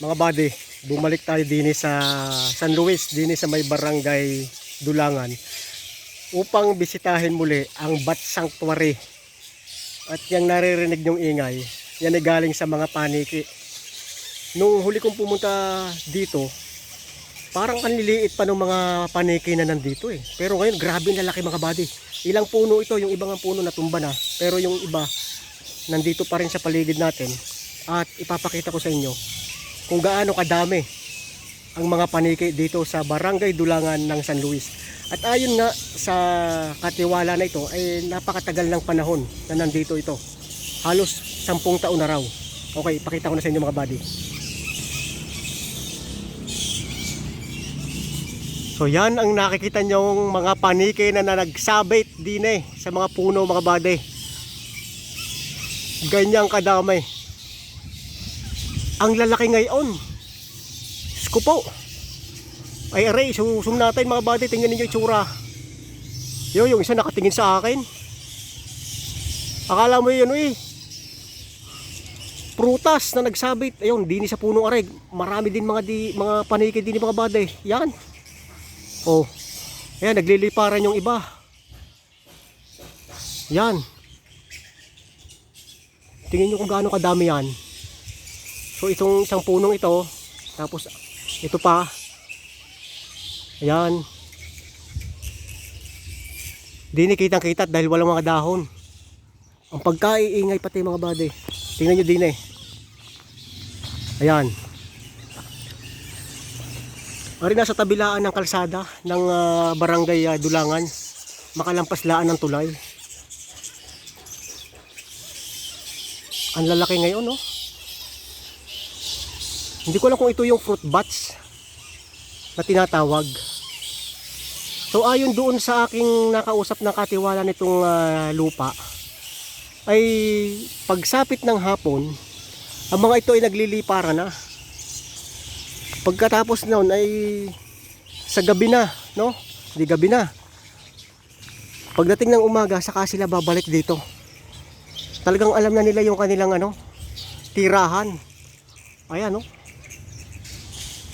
Mga buddy, bumalik tayo din sa San Luis, din sa may barangay Dulangan upang bisitahin muli ang Bat Sanctuary. At yung naririnig yung ingay, yan ay galing sa mga paniki. Nung huli kong pumunta dito, parang ang liliit pa ng mga paniki na nandito eh. Pero ngayon, grabe na laki mga buddy. Ilang puno ito, yung ibang puno natumba na. Pero yung iba, nandito pa rin sa paligid natin. At ipapakita ko sa inyo kung gaano kadami ang mga paniki dito sa Barangay Dulangan ng San Luis. At ayon nga sa katiwala na ito ay napakatagal ng panahon na nandito ito. Halos sampung taon na raw. Okay, pakita ko na sa inyo mga buddy. So yan ang nakikita nyong mga paniki na, na nagsabit din eh sa mga puno mga buddy. Ganyang kadamay. Ang lalaki ngayon. Diyos ko po. Ay aray, susum natin mga buddy. Tingnan ninyo yung tsura. Yo, yung isa nakatingin sa akin. Akala mo yun eh. Prutas na nagsabit. Ayun, dini sa puno aray. Marami din mga di, mga paniki din mga buddy. Yan. Oh. Ayan, nagliliparan yung iba. Yan. Tingin nyo kung gaano kadami yan. So itong isang punong ito, tapos ito pa. Ayan. Di kitang kita dahil walang mga dahon. Ang pagkaiingay pati mga bade. Tingnan nyo din eh. Ayan. Ari nasa tabilaan ng kalsada ng ah, barangay ah, Dulangan. Makalampas-laan ng tulay. Ang lalaki ngayon, no? Hindi ko alam kung ito yung fruit bats na tinatawag. So ayon doon sa aking nakausap na katiwala nitong ah, lupa ay pagsapit ng hapon ang mga ito ay naglilipara na. Pagkatapos noon ay sa gabi na, no? Di gabi na. Pagdating ng umaga saka sila babalik dito. Talagang alam na nila yung kanilang ano, tirahan. Ayan, no?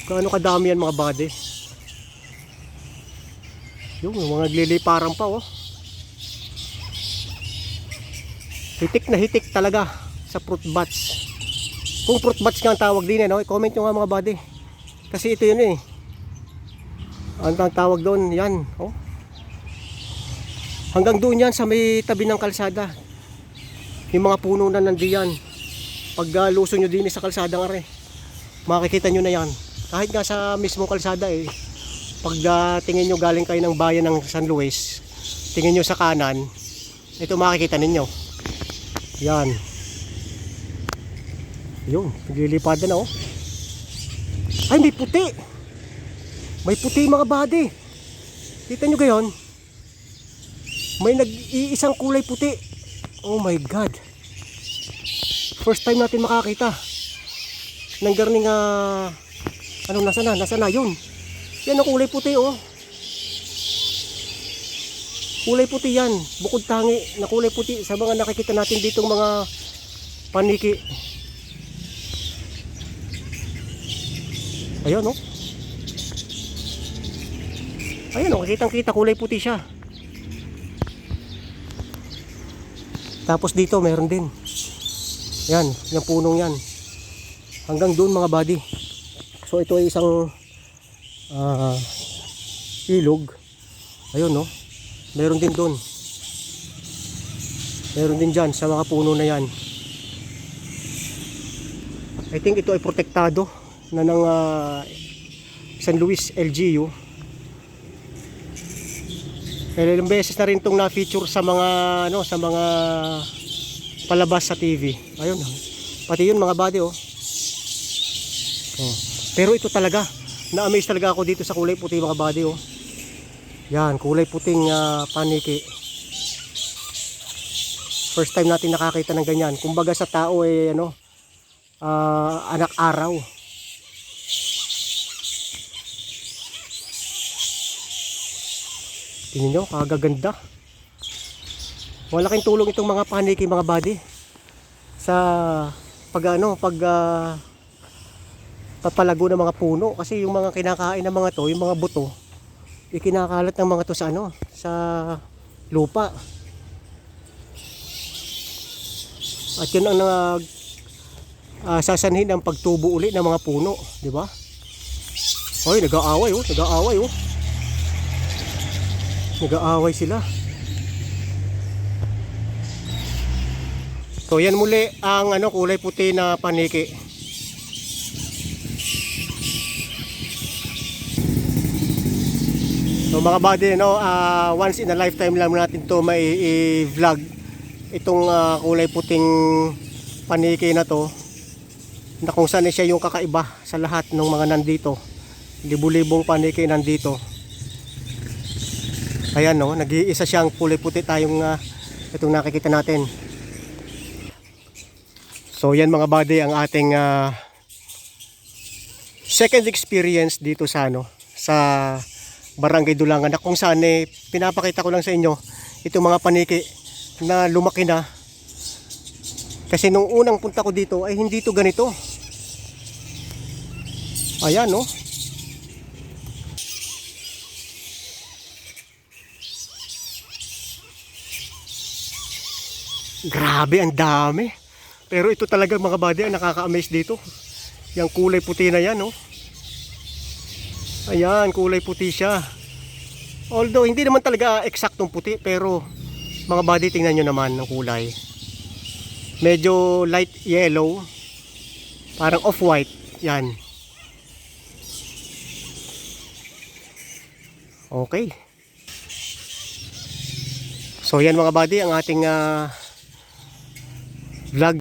Gaano kadami yan mga body. Yung mga nagliliparan pa, oh. Hitik na hitik talaga sa fruit bats. Kung fruit bats nga ang tawag din, eh, no? I-comment nyo nga mga body. Kasi ito yun eh. Ang ang tawag doon, yan, oh. Hanggang doon yan sa may tabi ng kalsada. Yung mga puno na nandiyan. Pag uh, luso nyo din sa kalsada nga rin. Makikita nyo na yan. Kahit nga sa mismong kalsada eh. Pag uh, nyo galing kayo ng bayan ng San Luis. Tingin nyo sa kanan. Ito makikita ninyo. Yan. Yun. Naglilipad na oh. Ay may puti. May puti mga body. Kita nyo gayon? May nag-iisang kulay puti. Oh my God. First time natin makakita. Nang garning uh, anong nasa na? Nasa na? Yun. Yan ang kulay puti oh. Kulay puti yan. Bukod tangi na kulay puti sa mga nakikita natin ditong mga paniki. Ayun oh. Ayun oh, kitang kita kulay puti siya. Tapos dito meron din. Yan, yung punong yan. Hanggang doon mga buddy. So ito ay isang ah, ilog. Ayun no. Meron din doon. Meron din dyan sa mga puno na yan. I think ito ay protektado na ng ah, San Luis LGU. Ilang beses na rin itong na-feature sa mga ano, sa mga palabas sa TV. Ayun. Pati yun mga body oh. oh. Pero ito talaga, na-amaze talaga ako dito sa kulay puti mga body oh. Yan, kulay puting ah, paniki. First time natin nakakita ng ganyan. Kumbaga sa tao eh ano, ah, anak araw. Tingnan nyo, kagaganda. Malaking tulong itong mga paniki mga body sa pag ano, pag ah, papalago ng mga puno kasi yung mga kinakain ng mga to, yung mga buto, ikinakalat ng mga to sa ano, sa lupa. At yun ang nag ah, sasanhin ng pagtubo uli ng mga puno, di ba? Hoy, nag-aaway oh, nag-aaway oh. Nag-aaway sila. So yan muli ang ano kulay puti na paniki. So mga buddy, no, ah, once in a lifetime lang natin to may i-vlog itong ah, kulay puting paniki na to na kung saan siya yung kakaiba sa lahat ng mga nandito. Libu-libong paniki nandito. Ayan no, nag-iisa siyang kulay puti tayong ah, itong nakikita natin. So yan mga buddy ang ating ah, second experience dito sa ano sa Barangay Dulangan na kung saan eh, pinapakita ko lang sa inyo itong mga paniki na lumaki na. Kasi nung unang punta ko dito ay hindi to ganito. Ayan no grabe ang dami. Pero ito talaga mga buddy ang nakaka-amaze dito. Yung kulay puti na yan no Ayan, kulay puti siya. Although hindi naman talaga eksaktong puti pero mga body tingnan nyo naman ng kulay. Medyo light yellow. Parang off-white. Yan. Okay. So yan mga body ang ating ah, vlog